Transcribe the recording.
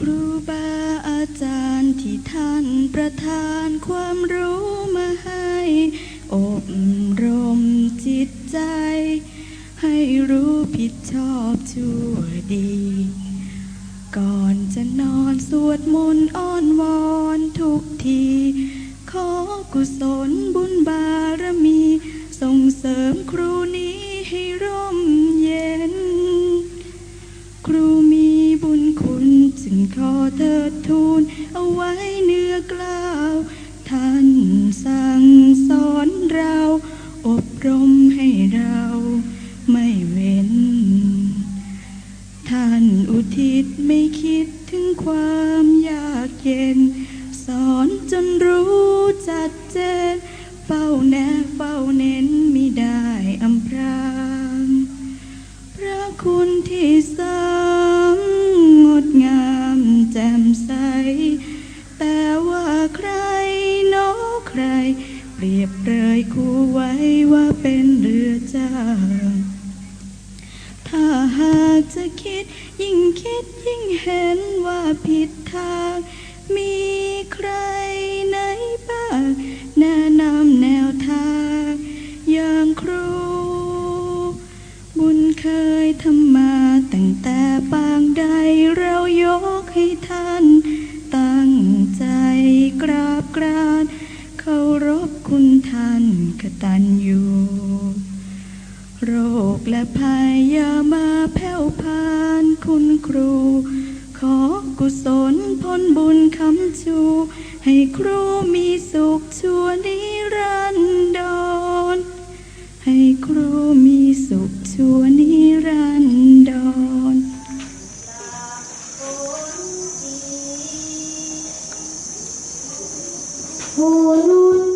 ครูบาอาจารย์ที่ท่านประทานความรู้มาให้ อบรมจิตใจ ให้รู้ผิดชอบชั่วดี ก่อนจะนอนสวดมนต์อ้อนวอนทุกที ขอกุศลบุญบารมี ส่งเสริมครู ดทูนเอาไว้เนื้อกล้าว ท่านสั่งสอนเรา อบรมให้เราไม่เว้น ท่านอุทิศไม่คิดถึงความยากเย็น สอนจนรู้จัดเจน เฝ้าแนเฝ้าเน้นมิได้อำพราง พระคุณที่สา เป็นเรือจ้า ถ้าหากจะคิดยิ่งคิดยิ่งเห็นว่าผิดทาง มีใครไหนบ้างแนะนำแนวทาง อย่างครู บุญเคยทำมาตั้งแต่ปางใดเรายกให้ท่าน ท่านกตัญญูโรคและภัยอย่ามาแผ่วพานคุณครู ขอกุศลผลบุญคำชู ให้ครูมีสุขชั่วนิรันดร ให้ครูมีสุขชั่วนิรันดรผู้นุ่น